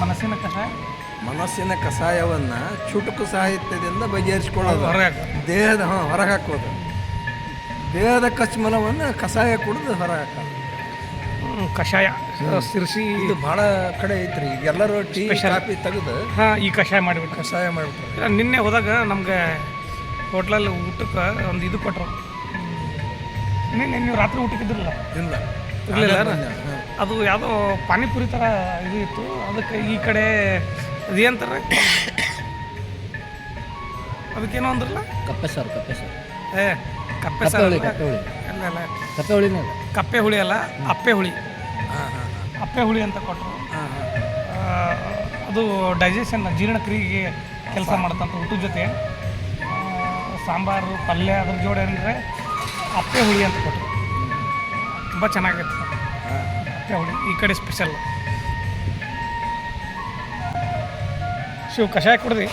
ಮನಸ್ಸಿನ ಕಷಾಯ? ಮನಸ್ಸಿನ ಕಷಾಯವನ್ನು ಚುಟುಕು ಸಾಹಿತ್ಯದಿಂದ ಬಗೆಹರಿಸ್ಕೊಳ್ಳೋದು. ಹೊರಗೆ ದೇಹದ ಹಾಂ ಹೊರಗೆ ಹಾಕೋದು ದೇಹದ ಕಚ್ಮಲವನ್ನು ಕಷಾಯ ಕುಡಿದು ಹೊರಗೆ ಹಾಕೋದು ಕಷಾಯ. ಸಿರ್ಸಿ. ಇದು ಭಾಳ ಕಡೆ ಐತ್ರಿ. ಎಲ್ಲರೂ ಟೀ. ಕಾಫಿ ತೆಗೆದು ಹಾಂ ಈ ಕಷಾಯ ಮಾಡಿಬಿಟ್ಟು ಕಷಾಯ ಮಾಡಿಬಿಟ್ಟು ನಿನ್ನೆ ಹೋದಾಗ ನಮ್ಗೆ ಹೋಟ್ಲಲ್ಲಿ ಊಟಕ್ಕೆ ಒಂದು ಇದು ಕೊಟ್ಟರು ನಿನ್ನೆ ನೀವು ರಾತ್ರಿ ಊಟಕ್ಕೆ ಇಲ್ಲ. ಇರಲಿಲ್ಲ. ಅದು ಯಾವುದೋ ಪಾನಿಪುರಿ ಥರ ಇದು ಇತ್ತು. ಅದಕ್ಕೆ ಈ ಕಡೆ ಅದೇಂತಾರೆ ಅದಕ್ಕೇನೋ ಅಂದ್ರಲ್ಲ ಕಪ್ಪೆ ಸಾರು ಕಪ್ಪೆ ಸಾರು ಏ ಕಪ್ಪೆ ಸಾರು ಹುಳಿ ಅಲ್ಲ. ಕಪ್ಪೆ ಹುಳಿ. ಇಲ್ಲ ಇಲ್ಲ. ಕಪ್ಪೆ ಅಲ್ಲ. ಕಪ್ಪೆ ಹುಳಿ ಅಲ್ಲ ಅಪ್ಪೆ ಹುಳಿ. ಹಾಂ ಹಾಂ ಅಪ್ಪೆ ಹುಳಿ ಅಂತ ಕೊಟ್ಟರು ಅದು ಡೈಜೆಷನ್ ಜೀರ್ಣಕ್ರಿಯೆಗೆ ಕೆಲಸ ಮಾಡುತ್ತಂತ ಊಟದ ಜೊತೆ ಸಾಂಬಾರು ಪಲ್ಯ ಅದ್ರ ಜೋಡಿ ಅಂದರೆ ಅಪ್ಪೆ ಹುಳಿ ಅಂತ ಕೊಟ್ಟರು ತುಂಬ ಚೆನ್ನಾಗಿತ್ತು. ಅಪ್ಪೆ ಈ ಕಡೆ ಸ್ಪೆಷಲ್ ಶಿವ ಕಷಾಯ ಕುಡ್ದು.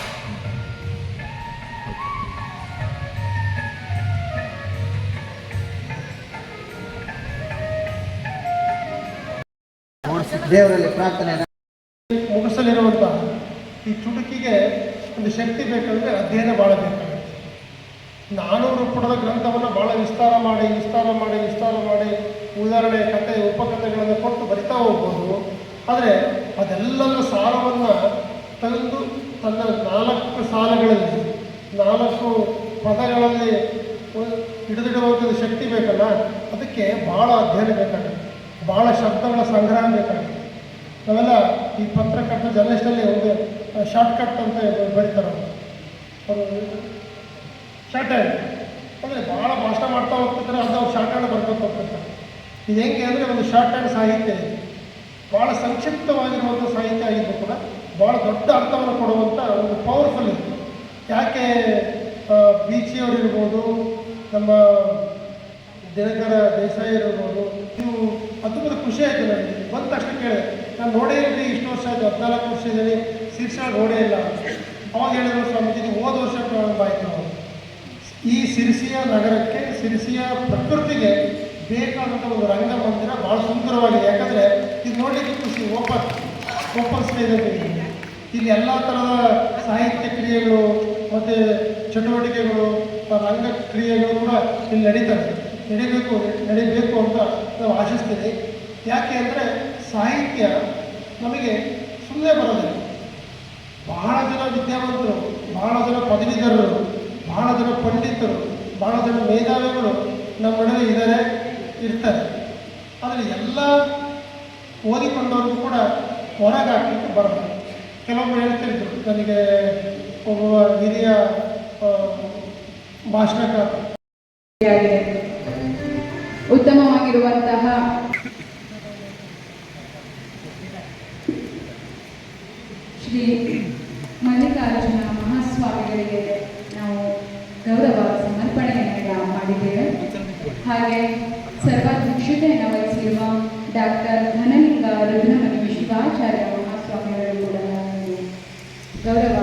ದೇವರಲ್ಲಿ ಪ್ರಾರ್ಥನೆ ಮುಗಿಸಲಿರುವಂಥ ಈ ಚುಟುಕಿಗೆ ಒಂದು ಶಕ್ತಿ ಬೇಕಂದ್ರೆ ಅಧ್ಯಯನ ಭಾಳ ಬೇಕಾಗುತ್ತೆ. ನಾನೂರು ಪುಟದ ಗ್ರಂಥವನ್ನು ಭಾಳ ವಿಸ್ತಾರ ಮಾಡಿ ವಿಸ್ತಾರ ಮಾಡಿ ವಿಸ್ತಾರ ಮಾಡಿ ಉದಾಹರಣೆ ಕತೆ ಉಪಕಥೆಗಳನ್ನು ಕೊಟ್ಟು ಬರಿತಾ ಹೋಗ್ಬೋದು. ಆದರೆ ಅದೆಲ್ಲದರ ಸಾಲವನ್ನು ತಂದು ತನ್ನ ನಾಲ್ಕು ಸಾಲಗಳಲ್ಲಿ, ನಾಲ್ಕು ಪದಗಳಲ್ಲಿ ಹಿಡಿದಿಡುವಂಥದ್ದು ಶಕ್ತಿ ಬೇಕಲ್ಲ? ಅದಕ್ಕೆ ಭಾಳ ಅಧ್ಯಯನ ಬೇಕಾಗುತ್ತೆ. ಭಾಳ ಶಬ್ದಗಳ ಸಂಗ್ರಹ ಬೇಕಾಗುತ್ತೆ. ನಾವೆಲ್ಲ ಈ ಪತ್ರಕರ್ತ ಜರ್ನಲಿಸ್ಟಲ್ಲಿ ಒಂದು ಶಾರ್ಟ್ಕಟ್ ಅಂತ ಬರೀತಾರೆ ಅವರು. ಶಾರ್ಟ್ ಹ್ಯಾಂಡ್ ಅಂದರೆ ಭಾಳ ಭಾಷಣ ಮಾಡ್ತಾ ಹೋಗ್ತಿದ್ರೆ ಅದು ಅವ್ರು ಶಾರ್ಟ್ ಹ್ಯಾಂಡ್ ಬರ್ಕೊತ ಹೋಗ್ತಿರ್ತಾರೆ. ಇದು ಹೇಗೆ ಅಂದರೆ ಒಂದು ಶಾರ್ಟ್ ಹ್ಯಾಂಡ್ ಸಾಹಿತ್ಯ ಇದೆ. ಭಾಳ ಸಂಕ್ಷಿಪ್ತವಾಗಿರುವಂಥ ಸಾಹಿತ್ಯ ಆಗಿದ್ದು ಕೂಡ ಭಾಳ ದೊಡ್ಡ ಅರ್ಥವನ್ನು ಕೊಡುವಂಥ ಒಂದು ಪವರ್ಫುಲ್ ಇದೆ. ಯಾಕೆ ಬೀಚಿಯವರು ಇರ್ಬೋದು, ನಮ್ಮ ದಿನಕರ ದೇಸಾಯಿ ಇರ್ಬೋದು, ಇದು ಅದ್ಭುತ ಖುಷಿ ಆಯಿತು ನನಗೆ. ಬಂದ ತಕ್ಷಣ ಕೇಳಿದೆ ನಾನು ನೋಡೇ ಇರಲಿ ಇಷ್ಟು ವರ್ಷ ಆಯಿತು, ಹದಿನಾಲ್ಕು ವರ್ಷ ಇದ್ದೀನಿ ಶಿರ್ಷಾ ನೋಡೇ ಇಲ್ಲ. ಅವಾಗ ಹೇಳಿದ್ರು ಸ್ವಾಮೀಜಿ ನೀವು ಹೋದ ವರ್ಷ ಪ್ರಾರಂಭ ಆಯಿತು. ನಾವು ಈ ಸಿರಿಸಿಯ ನಗರಕ್ಕೆ, ಸಿರಿಸಿಯ ಪ್ರಕೃತಿಗೆ ಬೇಕಾದಂಥ ಒಂದು ರಂಗಮಂದಿರ ಭಾಳ ಸುಂದರವಾಗಿದೆ. ಯಾಕಂದರೆ ಇದು ನೋಡಲಿಕ್ಕೆ ಖುಷಿ, ಓಪನ್ ಓಪನ್ ಸ್ಟೇಜ್ ಅಂತ. ಇಲ್ಲಿ ಎಲ್ಲ ಥರದ ಸಾಹಿತ್ಯ ಕ್ರಿಯೆಗಳು ಮತ್ತು ಚಟುವಟಿಕೆಗಳು ರಂಗ ಕ್ರಿಯೆಗಳು ಕೂಡ ಇಲ್ಲಿ ನಡೀತವೆ. ನಡಿಬೇಕು ನಡಿಬೇಕು ಅಂತ ನಾವು ಆಶಿಸ್ತೀವಿ. ಯಾಕೆ ಅಂದರೆ ಸಾಹಿತ್ಯ ನಮಗೆ ಸುಮ್ಮನೆ ಬರೋದಿಲ್ಲ. ಬಹಳ ಜನ ವಿದ್ಯಾವಂತರು, ಬಹಳ ಜನ ಪದವೀಧರರು ಬಹಳ ಜನ ಪಂಡಿತರು, ಬಹಳ ಜನ ಮೇಧಾವಿಗಳು ನಮ್ಮ ಇದ್ದಾರೆ. ಇರ್ತಾರೆ ಆದರೆ ಎಲ್ಲ ಓದಿಕೊಂಡವ್ರಿಗೂ ಕೂಡ ಹೊರಗೆ ಹಾಕಲಿಕ್ಕೆ ಬರಬೇಕು ಕೆಲವೊಬ್ಬರು ಹೇಳ್ತಿದ್ರು ನನಗೆ ಒಬ್ಬ ಹಿರಿಯ ಭಾಷಣಕಾರ ಉತ್ತಮವಾಗಿರುವಂತಹ ಶ್ರೀ ಮಲ್ಲಿಕಾರ್ಜುನ ಮಹಾಸ್ವಾಮಿಗಳಿಗೆ ನಾವು ಗೌರವ ಸಮರ್ಪಣೆಯನ್ನು ಮಾಡಿದ್ದೇವೆ. ಹಾಗೆ ಸರ್ವಾಧ್ಯಕ್ಷತೆಯನ್ನು ವಹಿಸಿರುವ ಡಾಕ್ಟರ್ ಧನಲಿಂಗ ರುದ್ರಮಣಿ ಶಿವಾಚಾರ್ಯ ಮಹಾಸ್ವಾಮಿಗಳು ಕೂಡ ನಾವು ಗೌರವ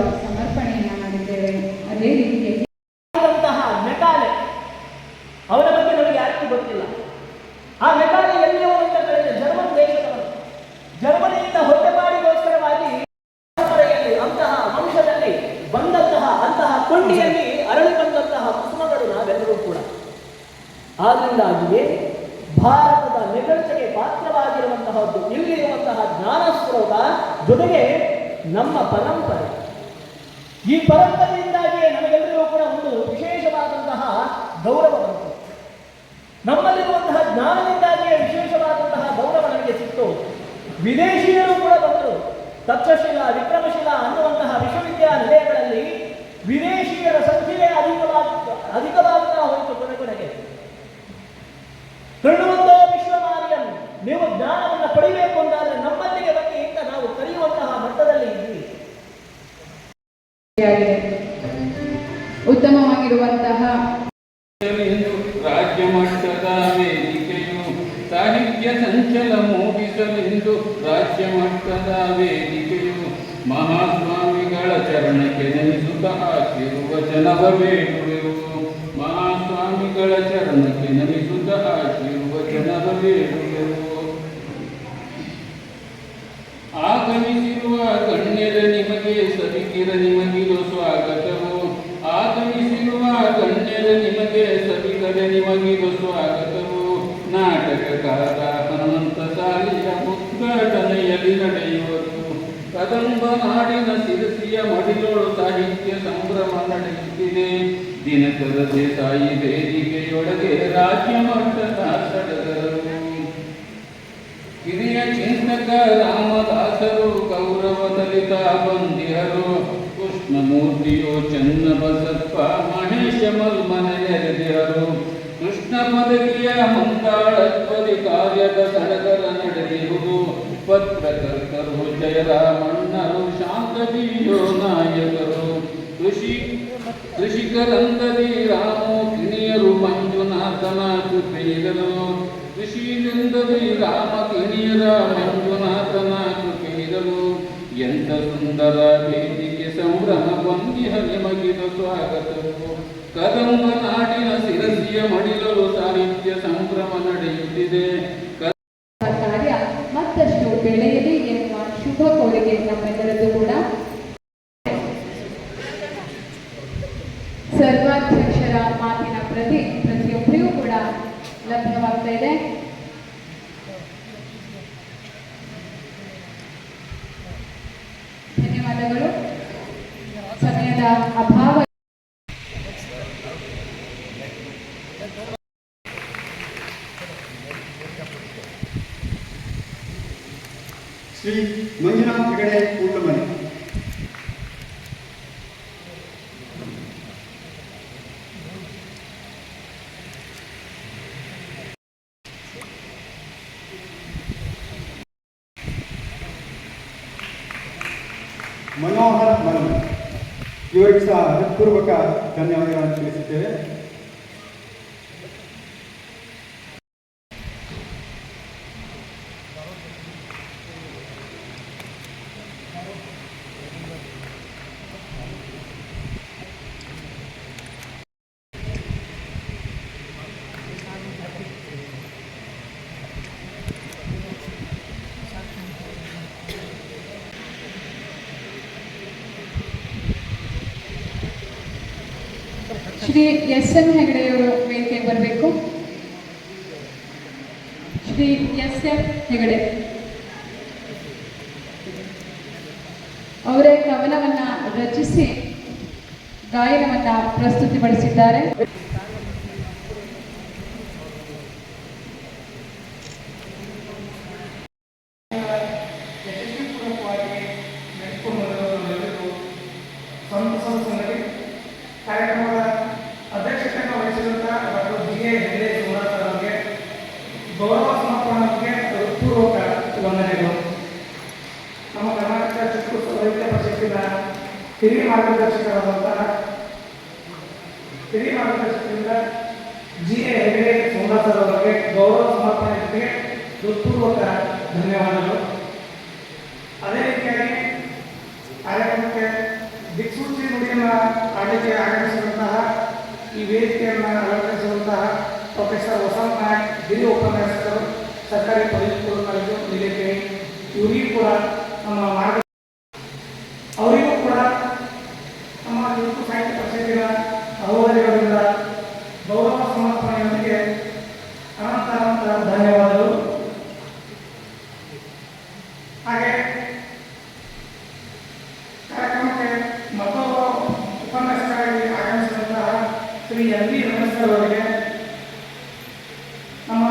ಜೊತೆಗೆ ನಮ್ಮ ಪರಂಪರೆ. ಈ ಪರಂಪರೆಯಿಂದಾಗಿಯೇ ನಮಗೆಲ್ಲರಿಗೂ ಕೂಡ ಒಂದು ವಿಶೇಷವಾದಂತಹ ಗೌರವ ಬಂತು. ನಮ್ಮಲ್ಲಿರುವಂತಹ ಜ್ಞಾನದಿಂದಾಗಿಯೇ ವಿಶೇಷವಾದಂತಹ ಗೌರವ ನಮಗೆ ಸಿಕ್ತು. ವಿದೇಶಿಯರು ಕೂಡ ಬಂದರು. ತತ್ವಶೀಲ, ವಿಕ್ರಮಶಿಲಾ ಅನ್ನುವಂತಹ ವಿಶ್ವವಿದ್ಯಾನಿಲಯಗಳಲ್ಲಿ ವಿದೇಶಿಯರ ಸಂಖ್ಯೆಯೇ ಅಧಿಕವಾಗಿ ಅಧಿಕವಾಗ್ತಾ ರಾಜ್ಯ ಮಟ್ಟದ ವೇದಿಕೆಯು ಮಹಾಸ್ವಾಮಿಗಳ ಚರಣಕ್ಕೆ ನೆನೆಸುತ್ತ ಹಾಕಿರುವ ಜನವ ಮಹಾಸ್ವಾಮಿಗಳ ಚರಣಕ್ಕೆ ನೆನೆಸುತ್ತ ಹಾಕಿರುವ ಜನವ ಬೇಡುವೆವು ಆಗಮಿಸಿರುವ ಗಣ್ಯರ ನಿಮಗೆ ಸಭಿಕಿರ ನಿಮಗಿರೋ ಸ್ವಾಗತವು. ಆಗಮಿಸಿರುವ ಗಣ್ಯರ ನಿಮಗೆ ಸಭಿಕರ ನಿಮಗಿರೋ ಸ್ವಾಗತವು. ನಾಟಕಕಾರ ಹನುಮಂತ ಸಾಲಿಯ ಉದ್ಘಾಟನೆಯಲ್ಲಿ ನಡೆಯುವುದು ಕದಂಬ ನಾಡಿನ ಸಿರಸಿಯ ಮಡಿಲೋಳು ಸಾಹಿತ್ಯ ಸಂಭ್ರಮ ನಡೆಯುತ್ತಿದೆ ದಿನಕರ ದೇಸಾಯಿ ವೇದಿಕೆಯೊಳಗೆ ರಾಜ್ಯ ಮಟ್ಟದ ಸಡಗರು ಹಿರಿಯ ಚಿಂತಕ ರಾಮದಾಸರು, ಕೌರವ ದಲಿತ ಬಂದಿಹರು ಕೃಷ್ಣಮೂರ್ತಿಯು ಚನ್ನಬಸಪ್ಪ, ಮಹೇಶ ಮಲ್ಮನೆ ನೆರೆದಿಹರು ಕೃಷ್ಣ ಪದವಿಯ ಮಂದಾಳತ್ವದಿ ಕಾರ್ಯದ ಸಡಗರ ನಡೆದಿರುವುದು ಪತ್ರಕರ್ತರು ಜಯರಾಮಣ್ಣರು ಶಾಂತಜಿಯೋ ನಾಯಕರು, ಕೃಷಿ ಕೃಷಿಕರಂದರಿ ರಾಮು, ಕಿಣಿಯರು, ಮಂಜುನಾಥನ ಕೃಪೆಯಿರಲು, ಕೃಷಿಯಿಂದದಿ ರಾಮ, ಕಿಣಿಯರ ಮಂಜುನಾಥನ ಕೃಪೆಯಿರಲು ಎಂತ ಸುಂದರ ವೇದಿಕೆ ಸಂಭ್ರಮ ಬಂದಿಹ ನಿಮಗಿದ ಸ್ವಾಗತವು. ಕದಂಬ ನಾಡಿನ ಶಿರಸಿಯ ಮಡಿಲಲು ಸಾಹಿತ್ಯ ಸಂಭ್ರಮ ನಡೆಯುತ್ತಿದೆ ಕಾರ್ಯ ಮತ್ತಷ್ಟು ಬೆಳೆಯಲಿ ಎನ್ನುವ ಶುಭ ಕೋರಿಕೆ ನಮ್ಮೆಲ್ಲರದ್ದು ಕೂಡ. ಸರ್ವಾಧ್ಯಕ್ಷರ ಮಾತಿನ ಪ್ರತಿ ಪ್ರತಿಯೊಬ್ಬರಿಗೂ ಕೂಡ ಲಭ್ಯವಾಗ್ತಾ ಇದೆ. ಧನ್ಯವಾದಗಳು. ಸಮಯದ ಅಭಾವ ಶ್ರೀ ಮಂಜುನಾಥ್ ಹೆಗಡೆ ಊಟಮನೆ. ಮನೋಹರ್ ಮನಮನೆ ಇವರಿಗೆ ಸಹ ಹೃತ್ಪೂರ್ವಕ ಧನ್ಯವಾದಗಳನ್ನು ತಿಳಿಸುತ್ತೇವೆ. ಶ್ರೀ ಎಸ್ ಎನ್ ಹೆಗಡೆಯವರು ವೇದಿಕೆಗೆ ಬರಬೇಕು. Shri S M Hegde. ಅವರೇ ಕವನವನ್ನ ರಚಿಸಿ, ಗಾಯನವನ್ನ ಪ್ರಸ್ತುತಿಪಡಿಸಿದ್ದಾರೆ. ಮಾರ್ಗದರ್ಶಕರಾದಂತಹ ಹಿರಿಯ ಮಾರ್ಗದರ್ಶಕರಿಂದ ಜಿ ಎ ಹೆಗಡೆ ಶಿವರಾಜ್ ಅವರಿಗೆ ಗೌರವ ಸಮರ್ಪಣೆ ಜೊತೆಗೆ ಹೃತ್ಪೂರ್ವಕ ಧನ್ಯವಾದಗಳು ಅದೇ ರೀತಿಯಾಗಿ ಕಾರ್ಯಕ್ರಮಕ್ಕೆ ದಿಕ್ಸೂಚಿ ನುಡಿಯನ್ನು ಆಡಲಿಕ್ಕೆ ಆಗಮಿಸಿದಂತಹ ಈ ವೇದಿಕೆಯನ್ನು ಅಲಂಕರಿಸಿದಂತಹ ಪ್ರೊಫೆಸರ್ ವಸಂತ್ ನಾಯಕ್ ಹಿರಿಯ ಉಪನ್ಯಾಸಕರು ಸರ್ಕಾರಿ ಪದವಿ ಪೂರ್ವ ಕಾಲೇಜು ನೀಲಗಿರಿ ಇವರಿಗೂ ಕೂಡ ನಮ್ಮ ಮಾರ್ಗ ಅವರಿಗೂ ಕೂಡ ನಮ್ಮ ಹಿಂದೂ ಸಾಹಿತ್ಯ ಪರಿಷತ್ತಿನ ಸಹೋದರಿಗಳಿಂದ ಗೌರವ ಸಮರ್ಪಣೆಯೊಂದಿಗೆ ಅನಂತ ಅನಂತ ಧನ್ಯವಾದಗಳು ಹಾಗೆ ಕಾರ್ಯಕ್ರಮಕ್ಕೆ ಮತ್ತೊಬ್ಬ ಉಪನ್ಯಾಸಕರಾಗಿ ಆಗಮಿಸಿದಂತಹ ರಮೇಶ್ ಅವರಿಗೆ ನಮ್ಮ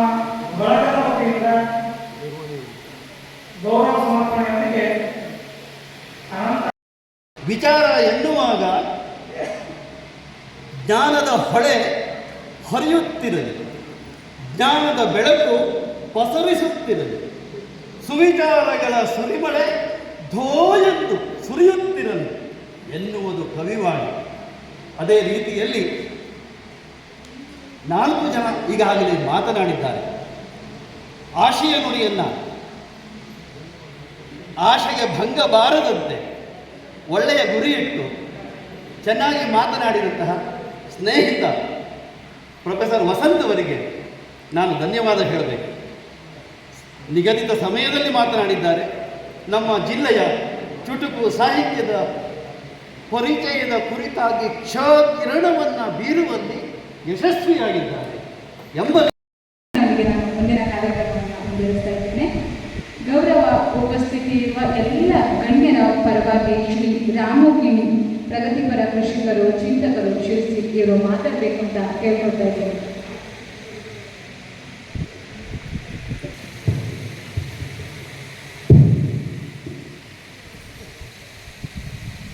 ಬಳಗದ ವತಿಯಿಂದ ಗೌರವ ಸಮರ್ಪಣೆಯೊಂದಿಗೆ ವಿಚಾರ ಎನ್ನುವಾಗ ಜ್ಞಾನದ ಹೊಳೆ ಹರಿಯುತ್ತಿರಲಿ. ಜ್ಞಾನದ ಬೆಳಕು ಪಸರಿಸುತ್ತಿರಲಿ. ಸುವಿಚಾರಗಳ ಸುರಿಮಳೆ ಧೋಯೆಂದು ಸುರಿಯುತ್ತಿರಲಿ ಎನ್ನುವುದು ಕವಿವಾಣಿ. ಅದೇ ರೀತಿಯಲ್ಲಿ ನಾಲ್ಕು ಜನ ಈಗಾಗಲೇ ಮಾತನಾಡಿದ್ದಾರೆ. ಆಶಯ ನುಡಿಯನ್ನ ಆಶಯ ಭಂಗ ಬಾರದಂತೆ ಒಳ್ಳೆಯ ಗುರಿ ಇಟ್ಟು ಚೆನ್ನಾಗಿ ಮಾತನಾಡಿದಂತಹ ಸ್ನೇಹಿತ ಪ್ರೊಫೆಸರ್ ವಸಂತ್ ಅವರಿಗೆ ನಾನು ಧನ್ಯವಾದ ಹೇಳಬೇಕು. ನಿಗದಿತ ಸಮಯದಲ್ಲಿ ಮಾತನಾಡಿದ್ದಾರೆ. ನಮ್ಮ ಜಿಲ್ಲೆಯ ಚುಟುಕು ಸಾಹಿತ್ಯದ ಪರಿಚಯದ ಕುರಿತಾಗಿ ಕ್ಷಕಿರಣವನ್ನು ಬೀರುವಲ್ಲಿ ಯಶಸ್ವಿಯಾಗಿದ್ದಾರೆ ಎಂಬ ಮುಂದಿನ ಕಾರ್ಯಕ್ರಮವನ್ನು ಮುಂದುವರಿಸ್ತಾ ಇದ್ದೇನೆ. ಗೌರವ ಉಪಸ್ಥಿತಿ ಇರುವ ಎಲ್ಲ ಗಣ್ಯರ ಪರವಾಗಿ ಶ್ರೀ ಪ್ರಗತಿಪರ ಕೃಷಿಕರು ಚಿಂತಕರು ಶಿರಸಿ ಇವರು ಮಾತಾಡಬೇಕು ಅಂತ ಕೇಳ್ಕೊಳ್ತಾ ಇದ್ದೇನೆ.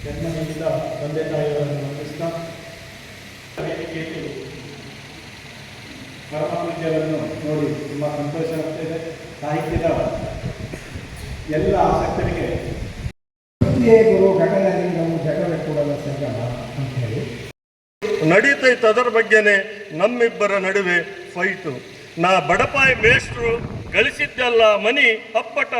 ಜನ್ಮದಿಂದ ತಂದೆ ತಾಯಿಯವರನ್ನು ವಂದಿಸ್ತಾ ವೇದಿಕೆಯಲ್ಲಿ ಪರಮ ಪೂಜ್ಯರನ್ನು ನೋಡಿ, ತುಂಬ ಸಂತೋಷ ಆಗ್ತಿದೆ ಸಾಹಿತ್ಯದ ಎಲ್ಲ ಆಸಕ್ತರಿಗೆ ಗುರು ಘಟನೆಲಿಂಗವು ಜಗವೇ ಕೂಡಲ ಸಂಗಮ ಅಂತ ಹೇಳಿ. ನಡೀತೈತೆ ಅದರ ಬಗ್ಗೆನೇ ನಮ್ಮಿಬ್ಬರ ನಡುವೆ ಫೈಟು ನಾ ಬಡಪಾಯಿ ಮೇಷ್ಟ್ರು, ಗಳಿಸಿದ್ದಲ್ಲ ಮನಿ ಅಪ್ಪಟ